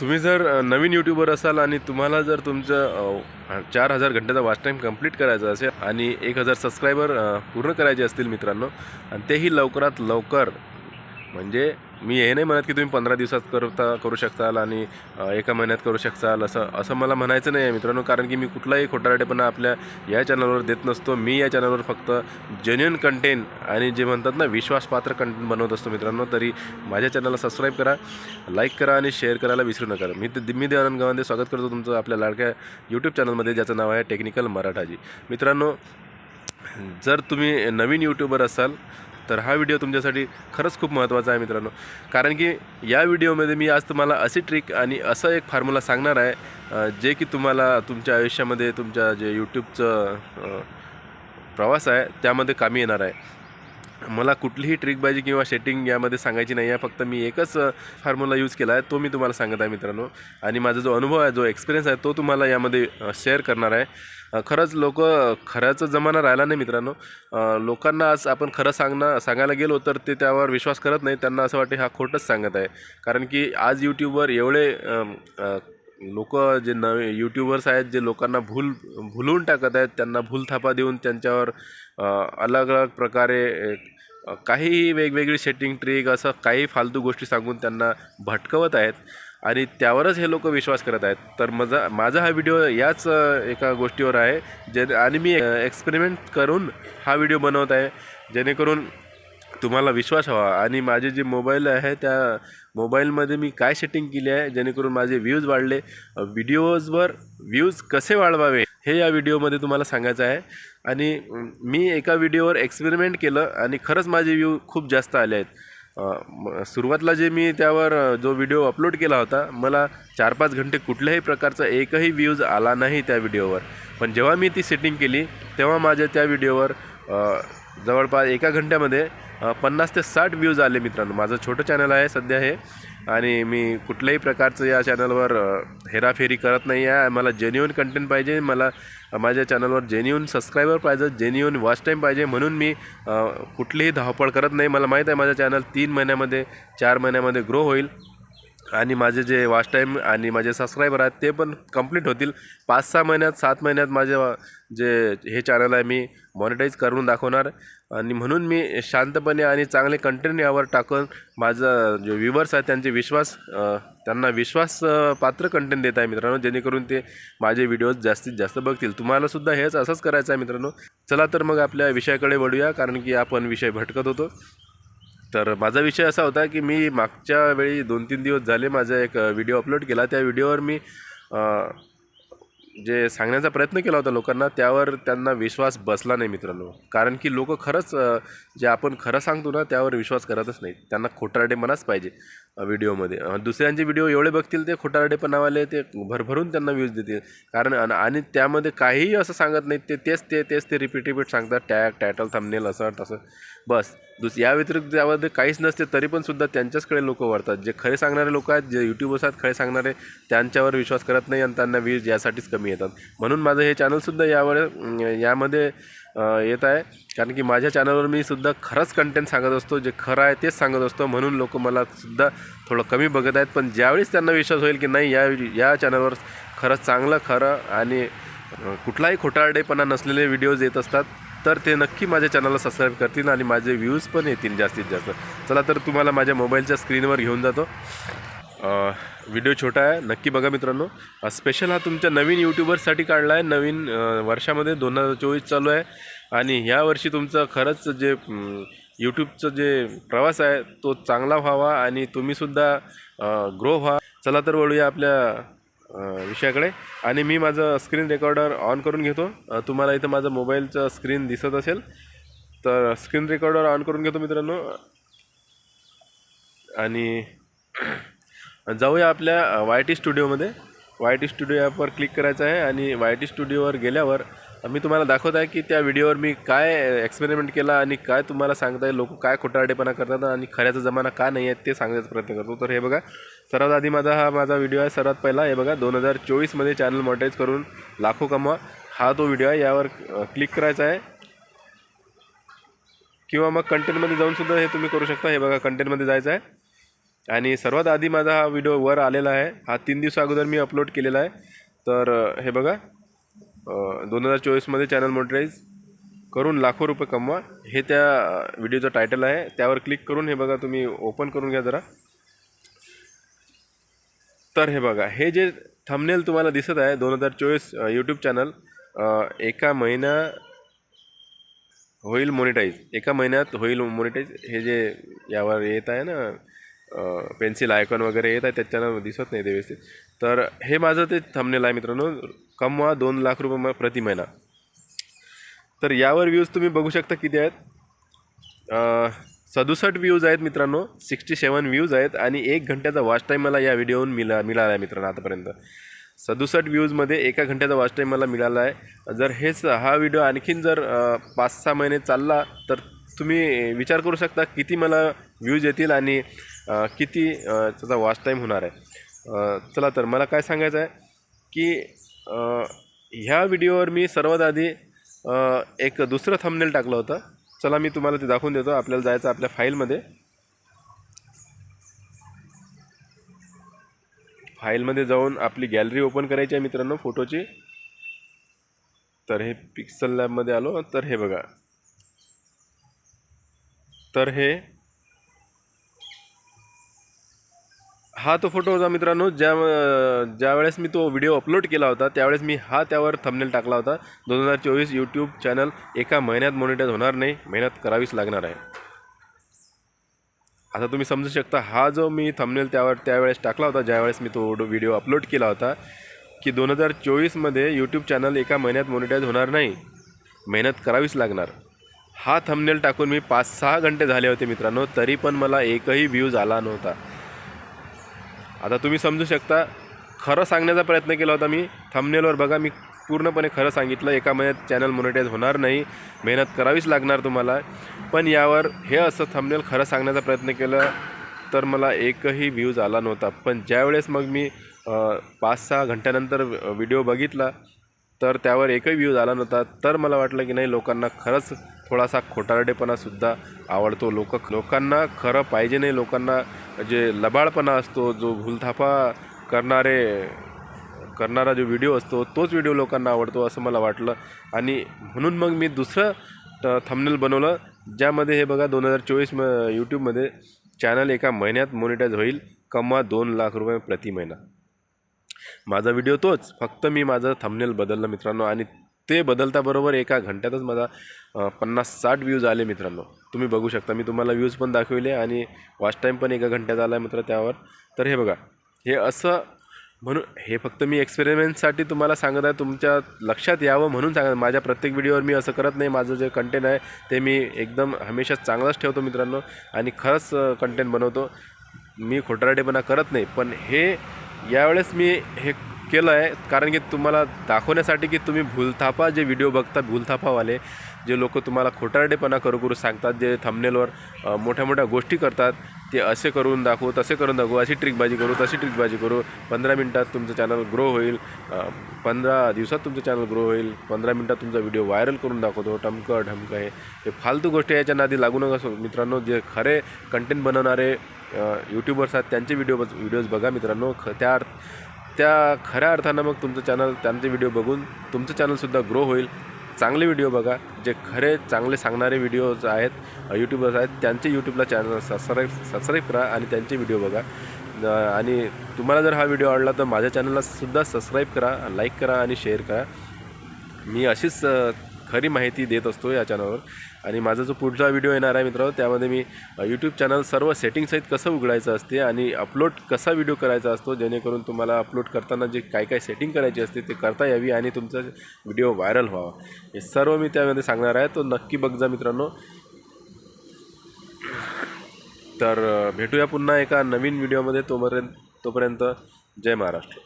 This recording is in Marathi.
तुम्ही जर नवीन यूट्यूबर असाल आणि तुम्हाला जर तुमचं चार हजार घंट्याचा वॉच टाईम कंप्लीट करायचा असेल आणि एक हजार सबस्क्रायबर पूर्ण करायचे असतील मित्रांनो आणि तेही लवकरात लवकर म्हणजे मी हे नाही म्हणत की तुम्ही पंधरा दिवसात करता करू शकताल आणि एका महिन्यात करू शकताल असं असं मला म्हणायचं नाही आहे मित्रांनो. कारण की मी कुठलाही खोटारडेपणा आपल्या या चॅनलवर देत नसतो. मी या चॅनलवर फक्त जेन्युन कंटेंट आणि जे म्हणतात ना विश्वासपात्र कंटेंट बनवत असतो मित्रांनो. तरी माझ्या चॅनलला सबस्क्राईब करा लाईक करा आणि शेअर करायला विसरू नका. मी ते मी देवानंद गावांदे स्वागत करतो तुमचं आपल्या लाडक्या यूट्यूब चॅनलमध्ये ज्याचं नाव आहे टेक्निकल मराठाजी. मित्रांनो जर तुम्ही नवीन यूट्यूबर असाल तर हा व्हिडिओ तुमच्यासाठी खरंच खूप महत्त्वाचा आहे मित्रांनो. कारण की या व्हिडिओमध्ये मी आज तुम्हाला अशी ट्रिक आणि असं एक फॉर्म्युला सांगणार आहे जे की तुम्हाला तुमच्या आयुष्यामध्ये तुमच्या जे यूट्यूबचं प्रवास आहे त्यामध्ये कामी येणार आहे. मला कुठलीही ट्रिक पाहिजे किंवा सेटिंग यामध्ये सांगायची नाही आहे. फक्त मी एकच फॉर्म्युला यूज केला आहे तो मी तुम्हाला सांगत आहे मित्रांनो. आणि माझा जो अनुभव आहे जो एक्सपिरियन्स आहे तो तुम्हाला यामध्ये शेअर करणार आहे. खरंच लोक खऱ्याचा जमाना राहिला नाही मित्रांनो. लोकांना आज आपण खरं सांगणं सांगायला गेलो तर ते त्यावर विश्वास करत नाही त्यांना असं वाटते हा खोटंच सांगत आहे. कारण की आज यूट्यूबवर एवढे लोक जे नवे यूट्यूबर्स आहेत जे लोकांना भूल भुलवून टाकत आहेत त्यांना भूलथापा देऊन त्यांच्यावर अलग अलग प्रकारे काही काहीही वेगवेगळी सेटिंग ट्रिक असं काही फालतू गोष्टी सांगून त्यांना भटकवत आहेत आणि त्यावरच हे लोक विश्वास करत आहेत. तर माझा माझा हा व्हिडिओ याच एका गोष्टीवर आहे. जे आणि मी एक्सपेरिमेंट करून हा व्हिडिओ बनवत आहे. जेणेकरून तुम्हाला विश्वास हवा. आणि माझे जे मोबाईल आहे त्या मोबाईलमध्ये मी काय सेटिंग केली आहे जेणेकरून माझे व्ह्यूज वाढले. व्हिडिओजवर व्ह्यूज कसे वाढवावे? हे या व्हिडिओमध्ये तुम्हाला सांगायचं आहे. आणि मी एका व्हिडिओवर एक्सपेरिमेंट केलं आणि खरंच माझे व्ह्यू खूप जास्त आले आहेत. सुरुवातीला जे मी त्यावर जो व्हिडिओ अपलोड केला होता मला चार पाच घंटे कुठल्याही प्रकारचा एकही व्ह्यूज आला नाही त्या व्हिडिओवर. पण जेव्हा मी ती सेटिंग केली तेव्हा माझ्या त्या व्हिडिओवर जवळपास एका घंट्यामध्ये पन्नास ते साठ व्ह्यूज आले मित्रांनो. माझं छोटं चॅनल आहे सध्या हे. आणि मी कुठल्याही प्रकारचं या चॅनलवर हेराफेरी करत नाही आहे. मला जेन्युन कंटेंट पाहिजे. मला माझ्या चॅनलवर जेन्युन सबस्क्रायबर पाहिजे जेन्युन वॉच टाईम पाहिजे. म्हणून मी कुठलीही धावपळ करत नाही. मला माहीत आहे माझं चॅनल तीन महिन्यामध्ये चार महिन्यामध्ये ग्रो होईल. आणि माझे जे वॉच टाईम आणि माझे सबस्क्रायबर आहेत ते पण कंप्लीट होतील. पाच सहा महिन्यात सात महिन्यात माझे जे हे चॅनल आहे मी मॉनिटाईज करून दाखवणार. आणि म्हणून मी शांतपणे आणि चांगले कंटेंट यावर टाकून माझं जे व्ह्युवर्स आहेत त्यांचे विश्वास त्यांना विश्वास पात्र कंटेंट देत आहे मित्रांनो जेणेकरून ते माझे व्हिडिओज जास्तीत जास्त बघतील. तुम्हालासुद्धा हेच असंच करायचं आहे मित्रांनो. चला तर मग आपल्या विषयाकडे वळूया कारण की आपण विषय भटकत होतो. तर माझा विषय असा होता की मी मागच्या वेळी दोन तीन दिवस झाले माझा एक व्हिडिओ अपलोड केला. त्या व्हिडिओवर मी जे सांगण्याचा प्रयत्न केला होता लोकांना त्यावर त्यांना विश्वास बसला नाही मित्रांनो. कारण की लोक खरंच जे आपण खरं सांगतो ना त्यावर विश्वास करतच नाही त्यांना खोटारडेपणाच पाहिजे. व्हिडिओमध्ये. दुसऱ्यांचे व्हिडिओ एवढे बघतील ते खोटारडेपणावाले ते भरभरून त्यांना व्ह्यूज देतील. कारण आणि त्यामध्ये काहीही असं सांगत नाहीत ते तेच ते तेच ते रिपीट रिपीट सांगतात टॅग टायटल थंबनेल असं तसं. बस. दुस या व्यतिरिक्त त्यामध्ये काहीच नसते तरी पण सुद्धा त्यांच्याचकडे लोक वळतात. जे खरे सांगणारे लोक आहेत जे यूट्यूबर्स आहेत खरे सांगणारे त्यांच्यावर विश्वास करत नाही आणि त्यांना व्ह्यूज यासाठीच कमी येतात. म्हणून माझं हे चॅनलसुद्धा यावर यामध्ये येत आहे. कारण की माझ्या चॅनलवर मी सुद्धा खरंच कंटेंट सांगत असतो. जे खरं आहे तेच सांगत असतो. म्हणून लोक मला सुद्धा थोडं कमी बघत आहेत. पण ज्यावेळेस त्यांना विश्वास होईल की नाही या या चॅनलवर खरंच चांगलं खरं आणि कुठलाही खोटारडेपणा नसलेले व्हिडिओज येत असतात तर ते नक्की माझ्या चॅनलला सबस्क्राईब करतील आणि माझे व्ह्यूज पण येतील जास्तीत जास्त. चला तर तुम्हाला माझ्या मोबाईलच्या स्क्रीनवर घेऊन जातो. व्हिडिओ छोटा आहे. नक्की बघा मित्रांनो. स्पेशल हा तुमच्या नवीन यूट्यूबर्ससाठी काढला आहे नवीन वर्षामध्ये दोन हजार चोवीस चालू आहे. आणि ह्या वर्षी तुमचं खरंच जे यूट्यूबचं जे प्रवास आहे तो चांगला व्हावा आणि तुम्हीसुद्धा ग्रो व्हा. चला तर वळूया आपल्या विषयाकडे. आणि मी माझं स्क्रीन रेकॉर्डर ऑन करून घेतो. तुम्हाला इथं माझं मोबाईलचं स्क्रीन दिसत असेल तर स्क्रीन रेकॉर्डर ऑन करून घेतो मित्रांनो. आणि जाऊया आपल्या वाय टी स्टुडिओमध्ये. वाय टी स्टुडिओ ॲपवर क्लिक करायचं आहे आणि वाय टी स्टुडिओवर गेल्यावर मी तुम्हाला दाखवत आहे की त्या व्हिडिओवर मी काय एक्सपेरिमेंट केला आणि काय तुम्हाला सांगता येईल लोक काय खोटारडेपणा करतात आणि खऱ्याचा जमाना का नाही आहे ते सांगण्याचा प्रयत्न करतो. तर हे बघा सर्वात आधी माझा हा माझा व्हिडिओ आहे सर्वात पहिला. हे बघा दोन हजार चोवीसमध्ये चॅनल मॉनिटाईज करून लाखो कमवा. हा तो व्हिडिओ आहे यावर क्लिक करायचा आहे. किंवा मग कंटेंटमध्ये जाऊनसुद्धा हे तुम्ही करू शकता. हे बघा कंटेंटमध्ये जायचं आहे. आणि सर्वात आधी माझा हा व्हिडिओ वर आलेला आहे. हा तीन दिवसा अगोदर मी अपलोड केलेला आहे. तर हे बघा. दोन हजार चोवीसमध्ये चॅनल मोनिटाईज करून लाखो रुपये कमवा. हे त्या व्हिडिओचं टायटल आहे. त्यावर क्लिक करून हे बघा तुम्ही ओपन करून घ्या जरा. तर हे बघा हे जे थंबनेल तुम्हाला दिसत आहे दोन हजार चोवीस यूट्यूब चॅनल एका महिना होईल मोनिटाईज एका महिन्यात होईल मोनिटाईज हे जे यावर येत आहे ना पेन्सिल आयकॉन वगैरे येत आहे त्याच्यानं दिसत नाही ते व्यवस्थित. तर हे माझं ते थंबनेल आहे मित्रांनो. कमवा दोन लाख रुपये म- प्रति महिना. तर यावर व्ह्यूज तुम्ही बघू शकता किती आहेत? सदुसष्ट व्ह्यूज आहेत मित्रांनो. सिक्स्टी सेवन व्ह्यूज आहेत आणि एक घंट्याचा वॉच टाईम मला या व्हिडिओहून मिला मिळाला आहे मित्रांनो आतापर्यंत. सदुसष्ट व्ह्यूजमध्ये एका घंट्याचा वॉच टाईम मला मिळाला आहे जर हेच हा व्हिडिओ आणखीन जर पाच सहा महिने चालला तर तुम्ही विचार करू शकता किती मला व्ह्यूज येतील आणि किती त्याचा वॉच टाईम होणार आहे? चला तर मला काय सांगायचं आहे की ह्या व्हिडिओवर मी सर्वात आधी एक दुसरं थंबनेल टाकलं होतं. चला मी तुम्हाला ते दाखवून देतो. आपल्याला जायचं आपल्या फाईलमध्ये फाईलमध्ये जाऊन आपली गॅलरी ओपन करायची आहे मित्रांनो फोटोची तर हे पिक्सल लॅबमध्ये आलो. तर हे बघा. तर हे हा तो फोटो होता मित्रांनो. ज्या ज्यावेळेस मी तो व्हिडिओ अपलोड केला होता त्यावेळेस मी हा त्यावर थंबनेल टाकला होता. दोन हजार चोवीस यूट्यूब चॅनल एका महिन्यात मॉनिटाईज होणार नाही मेहनत करावीच लागणार आहे. आता तुम्ही समजू शकता हा जो मी थंबनेल त्यावर त्यावेळेस टाकला होता ज्यावेळेस मी तो व्हिडिओ अपलोड केला होता की दोन हजार चोवीसमध्ये यूट्यूब चॅनल एका महिन्यात मॉनिटाईज होणार नाही मेहनत करावीच लागणार. हा थंबनेल टाकून मी पाच सहा घंटे झाले होते मित्रांनो तरी पण मला एकही व्ह्यूज आला नव्हता. आता तुम्ही समजू शकता खरं सांगण्याचा प्रयत्न केला होता मी. थंबनेलवर बघा मी पूर्णपणे खरं सांगितलं. एका महिन्यात चॅनल मोनिटाईज होणार नाही. मेहनत करावीच लागणार तुम्हाला. पण यावर हे असं थंबनेल खरं सांगण्याचा प्रयत्न केला तर मला एकही व्ह्यूज आला नव्हता. पण ज्यावेळेस मग मी पाच सहा घंट्यानंतर व्हिडिओ बघितला तर त्यावर एकही व्ह्यूज आला नव्हता. तर मला वाटलं की नाही लोकांना खरंच थोडासा खोटारडेपणासुद्धा आवडतो. लोक लोकांना खरं पाहिजे नाही. लोकांना जे लबाडपणा असतो जो भूलथापा करणारे करणारा जो व्हिडिओ असतो तोच व्हिडिओ लोकांना आवडतो असं मला वाटलं. आणि म्हणून मग मी दुसरं थंबनेल बनवलं ज्यामध्ये हे बघा दोन हजार चोवीस म यूट्यूबमध्ये चॅनल एका महिन्यात मोनिटाईज होईल कमा दोन लाख रुपये प्रति महिना. माझा व्हिडिओ तोच फक्त मी माझं थंबनेल बदललं मित्रांनो. आणि ते बदलताबरोबर एका घंट्यातच माझा पन्नास साठ व्ह्यूज आले मित्रांनो. तुम्ही बघू शकता. मी तुम्हाला व्ह्यूज पण दाखविले आणि वॉच टाईम पण एका घंट्यात आला आहे मित्र त्यावर. तर हे बघा. हे असं म्हणून हे फक्त मी एक्सपेरिमेंटसाठी तुम्हाला सांगत आहे. तुमच्या लक्षात यावं म्हणून सांगत माझ्या प्रत्येक व्हिडिओवर मी असं करत नाही. माझं जे कंटेंट आहे ते मी एकदम हमेशा चांगलाच ठेवतो मित्रांनो. आणि खरंच कंटेंट बनवतो. मी खोटराडेपणा करत नाही. पण हे यावेळेस मी हे केलं आहे कारण की तुम्हाला दाखवण्यासाठी की तुम्ही भूलथापा जे व्हिडिओ बघता भूलथापावाले जे लोक तुम्हाला खोटारडेपणा करू करू सांगतात जे थंबनेलवर मोठ्या मोठ्या गोष्टी करतात ते असे करून दाखवू तसे करून दाखवू अशी ट्रिकबाजी करू तशी ट्रिकबाजी करू. पंधरा मिनटात तुमचं चॅनल ग्रो होईल. पंधरा दिवसात तुमचं चॅनल ग्रो होईल. पंधरा मिनटात तुमचा व्हिडिओ व्हायरल करून दाखवतो. टमकं ढमकं हे हे फालतू गोष्टी याच्या नादी लागू नका. सो- मित्रांनो जे खरे कंटेंट बनवणारे यूट्यूबर्स आहेत त्यांचे व्हिडिओ व्हिडिओज बघा मित्रांनो. ख त्या त्या खऱ्या अर्थानं मग तुमचं चॅनल त्यांचे व्हिडिओ बघून तुमचं चॅनलसुद्धा ग्रो होईल. चांगले व्हिडिओ बघा जे खरे चांगले सांगणारे व्हिडिओज आहेत यूट्यूबर्स आहेत त्यांचे यूट्यूबला चॅनल सबस्क्राईब सबस्क्राईब करा आणि त्यांचे व्हिडिओ बघा. आणि तुम्हाला जर हा व्हिडिओ आवडला तर माझ्या चॅनललासुद्धा सबस्क्राईब करा लाईक करा आणि शेअर करा. मी अशीच खरी माहिती देत असतो या चॅनलवर आणि माझा जो पुढचा व्हिडिओ येणार आहे मित्रांनो त्यामध्ये मी यूट्यूब चॅनल सर्व सेटिंगसहित कसं उघडायचं असते आणि अपलोड कसा व्हिडिओ करायचा असतो जेणेकरून तुम्हाला अपलोड करताना जे काय काय सेटिंग करायची असते ते करता यावी आणि तुमचा व्हिडिओ व्हायरल व्हावा. हे सर्व मी त्यामध्ये सांगणार आहे. तो नक्की बघ जा मित्रांनो. तर भेटूया पुन्हा एका नवीन व्हिडिओमध्ये तोपर्यंत तोपर्यंत जय महाराष्ट्र.